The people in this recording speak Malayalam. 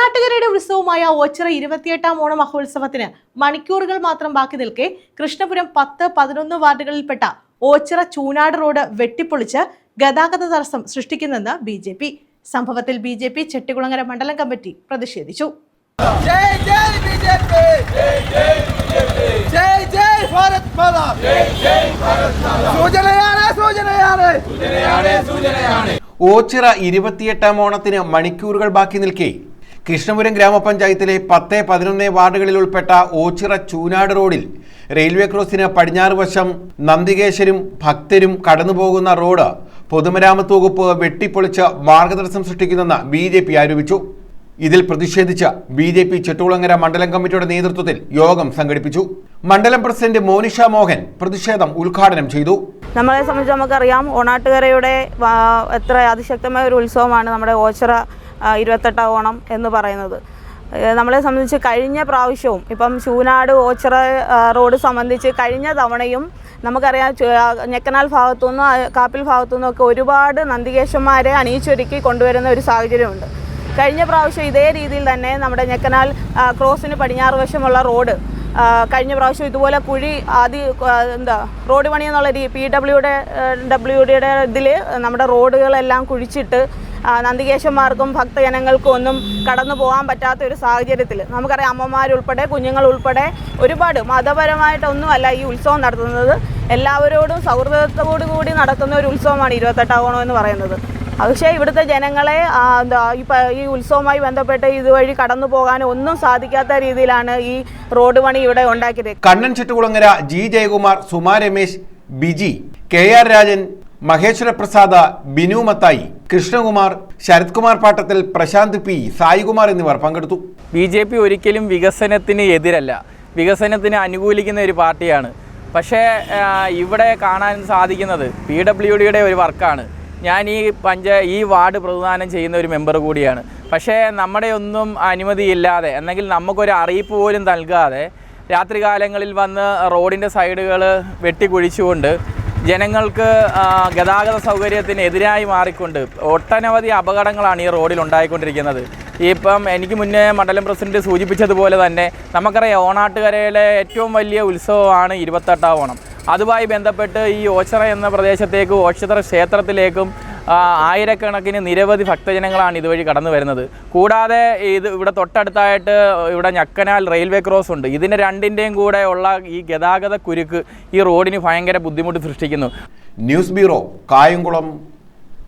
കർണാടകരുടെ ഉത്സവമായ ഓച്ചിറ ഇരുപത്തിയെട്ടാം ഓണ മഹോത്സവത്തിന് മണിക്കൂറുകൾ മാത്രം ബാക്കി നിൽക്കെ കൃഷ്ണപുരം പത്ത് പതിനൊന്ന് വാർഡുകളിൽപ്പെട്ട ഓച്ചിറ ചൂനാട് റോഡ് വെട്ടിപ്പൊളിച്ച് ഗതാഗത തടസ്സം സൃഷ്ടിക്കുന്നെന്ന് ബി ജെ പി. സംഭവത്തിൽ ബി ജെ പി ചെട്ടികുളങ്ങര മണ്ഡലം കമ്മിറ്റി പ്രതിഷേധിച്ചു. ഓച്ചിറ ഇരുപത്തിയെട്ടാം ഓണത്തിന് മണിക്കൂറുകൾ ബാക്കി നിൽക്കെ കൃഷ്ണപുരം ഗ്രാമപഞ്ചായത്തിലെ പത്ത് പതിനൊന്ന് വാർഡുകളിൽ ഉൾപ്പെട്ട ഓച്ചിറ ചൂനാട് റോഡിൽ റെയിൽവേ ക്രോസിന് പടിഞ്ഞാറ് വശം നന്ദികേശരും ഭക്തരും കടന്നുപോകുന്ന റോഡ് പൊതുമരാമത്ത് വകുപ്പ് വെട്ടിപ്പൊളിച്ച് മാർഗതടസ്സം സൃഷ്ടിക്കുന്നെന്ന് ബി ജെ പി ആരോപിച്ചു. ഇതിൽ പ്രതിഷേധിച്ച് ബി ജെ പി ചെട്ടുകുളങ്ങര മണ്ഡലം കമ്മിറ്റിയുടെ നേതൃത്വത്തിൽ യോഗം സംഘടിപ്പിച്ചു. മണ്ഡലം പ്രസിഡന്റ് മോനിഷ മോഹൻ പ്രതിഷേധം ഉദ്ഘാടനം ചെയ്തു. നമ്മളെ സംബന്ധിച്ച് നമുക്കറിയാം ഓണാട്ടുകരയുടെ എത്ര അതിശക്തമായ ഒരു ഉത്സവമാണ് നമ്മുടെ ഓച്ചിറ ഇരുപത്തെട്ടാം ഓണം എന്ന് പറയുന്നത്. നമ്മളെ സംബന്ധിച്ച് കഴിഞ്ഞ പ്രാവശ്യവും ഇപ്പം ശൂനാട് ഓച്ചിറ റോഡ് സംബന്ധിച്ച് കഴിഞ്ഞ തവണയും നമുക്കറിയാം ഞെക്കനാൽ ഭാഗത്തുനിന്നും കാപ്പിൽ ഭാഗത്തുനിന്നും ഒക്കെ ഒരുപാട് നന്ദികേശന്മാരെ അണിയിച്ചൊരുക്കി കൊണ്ടുവരുന്ന ഒരു സാഹചര്യമുണ്ട്. കഴിഞ്ഞ പ്രാവശ്യം ഇതേ രീതിയിൽ തന്നെ നമ്മുടെ ഞെക്കനാൽ ക്രോസിന് പടിഞ്ഞാറ് വശമുള്ള റോഡ് കഴിഞ്ഞ പ്രാവശ്യം ഇതുപോലെ കുഴി ആദ്യ എന്താ റോഡ് പണി എന്നുള്ള രീതി പി ഡബ്ല്യുടെ ഡബ്ല്യു ഡിയുടെ ഇതിൽ നമ്മുടെ റോഡുകളെല്ലാം കുഴിച്ചിട്ട് നന്ദികേശന്മാർക്കും ഭക്തജനങ്ങൾക്കും ഒന്നും കടന്നു പോകാൻ പറ്റാത്ത ഒരു സാഹചര്യത്തിൽ. നമുക്കറിയാം അമ്മമാരുൾപ്പെടെ കുഞ്ഞുങ്ങൾ ഉൾപ്പെടെ ഒരുപാട് മതപരമായിട്ടൊന്നുമല്ല ഈ ഉത്സവം നടത്തുന്നത്. എല്ലാവരോടും സൗഹൃദത്തോടു കൂടി നടക്കുന്ന ഒരു ഉത്സവമാണ് ഇരുപത്തെട്ടാം എന്ന് പറയുന്നത്. പക്ഷേ ഇവിടുത്തെ ജനങ്ങളെ എന്താ ഈ ഉത്സവവുമായി ബന്ധപ്പെട്ട് ഇതുവഴി കടന്നു പോകാൻ ഒന്നും സാധിക്കാത്ത രീതിയിലാണ് ഈ റോഡ് പണി ഇവിടെ ഉണ്ടാക്കിയത്. Kannan Chuttukulangara G Jayakumar Suma Ramesh Biji K R Rajan Maheshwara Binu Mathai Krishnakumar Sarath Kumar Pattathil Prashanth P Saikumar എന്നിവർ പങ്കെടുത്തു. ബി ജെ പി ഒരിക്കലും വികസനത്തിന് എതിരല്ല. വികസനത്തിന് അനുകൂലിക്കുന്ന ഒരു പാർട്ടിയാണ്. പക്ഷേ ഇവിടെ കാണാൻ സാധിക്കുന്നത് പി ഡബ്ല്യു ഡിയുടെ ഒരു വർക്കാണ്. ഞാൻ ഈ പഞ്ച ഈ വാർഡ് പ്രതിദാനം ചെയ്യുന്ന ഒരു മെമ്പർ കൂടിയാണ്. പക്ഷേ നമ്മുടെ ഒന്നും അനുമതിയില്ലാതെ അല്ലെങ്കിൽ നമുക്കൊരു അറിയിപ്പ് പോലും നൽകാതെ രാത്രികാലങ്ങളിൽ വന്ന് റോഡിന്റെ സൈഡുകൾ വെട്ടിക്കുഴിച്ചുകൊണ്ട് ജനങ്ങൾക്ക് ഗതാഗത സൗകര്യത്തിന് എതിരായി മാറിക്കൊണ്ട് ഒട്ടനവധി അപകടങ്ങളാണ് ഈ റോഡിൽ ഉണ്ടായിക്കൊണ്ടിരിക്കുന്നത് ഇപ്പം എനിക്ക് മുന്നേ മണ്ഡലം പ്രസിഡന്റ് സൂചിപ്പിച്ചതുപോലെ തന്നെ നമുക്കറിയാം ഓണാട്ടുകരയിലെ ഏറ്റവും വലിയ ഉത്സവമാണ് ഇരുപത്തെട്ടാം ഓണം. അതുമായി ബന്ധപ്പെട്ട് ഈ ഓച്ചറ എന്ന പ്രദേശത്തേക്കും ഓക്ഷത്ര ക്ഷേത്രത്തിലേക്കും ആയിരക്കണക്കിന് നിരവധി ഭക്തജനങ്ങളാണ് ഇതുവഴി കടന്നു വരുന്നത്. കൂടാതെ ഇത് ഇവിടെ തൊട്ടടുത്തായിട്ട് ഇവിടെ ഞക്കനാൽ റെയിൽവേ ക്രോസ് ഉണ്ട്. ഇതിന് രണ്ടിന്റെയും കൂടെ ഉള്ള ഈ ഗതാഗത കുരുക്ക് ഈ റോഡിന് ഭയങ്കര ബുദ്ധിമുട്ട് സൃഷ്ടിക്കുന്നു. News bureau Kayamkulam